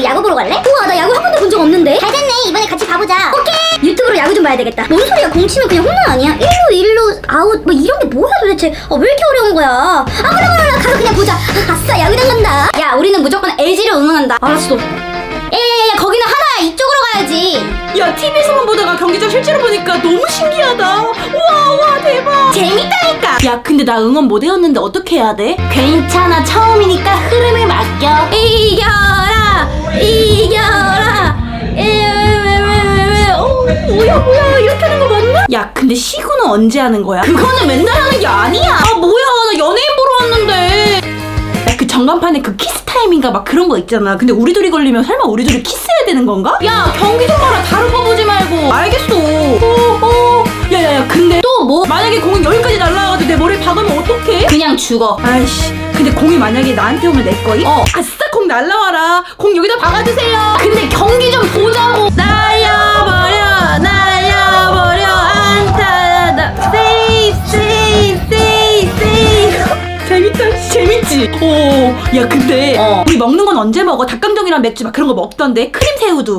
너 야구 보러 갈래? 우와 나 야구 한 번도 본 적 없는데. 잘 됐네. 이번에 같이 가보자. 오케이. 유튜브로 야구 좀 봐야 되겠다. 뭔 소리야? 공 치면 그냥 홈런 아니야? 1루 1루 아웃. 뭐 이런 게 뭐야 도대체? 아, 왜 이렇게 어려운 거야? 아 그래 그래 가서 그냥 보자. 아, 아싸 야구장 간다. 야 우리는 무조건 LG를 응원한다. 알았어. 야야야 거기는 하나야 이쪽으로 가야지. 야 TV에서만 보다가 경기장 실제로 보니까 너무 신기하다. 우와 와 대박. 재밌다니까. 야 근데 나 응원 못 해왔는데 어떻게 해야 돼? 괜찮아. 처음이니까 흐름을 맡겨. 이겨라 이겨라. 어, 뭐야 뭐야. 이렇게 하는 거 맞나? 야 근데 시구는 언제 하는 거야? 그거는 맨날 하는 게 아니야. 아 뭐야. 나 연예인 보러 왔는데. 야 그 전간판에 그 키스 타임인가 막 그런 거 있잖아. 근데 우리 둘이 걸리면 설마 우리 둘이 키스해야 되는 건가? 야 경기 좀 봐라. 다른 거 보지 말고. 알겠어. 어어. 야야야 근데 또 뭐? 만약에 공이 여기까지 날라와가지고 내 머리에 박으면 어떡해? 그냥 죽어. 아이씨. 근데 공이 만약에 나한테 오면 내 거임? 어. 아싸 공 날라와라. 공 여기다 박아주세요. 근데 경기 좀 보자고. 날려버려 날려버려. 안타 나. 세이 세이 세이 세이. 재밌다 재밌지? 오야 근데 어. 우리 먹는 건 언제 먹어? 닭강정이랑 맥주 막 그런 거 먹던데? 크림 새우도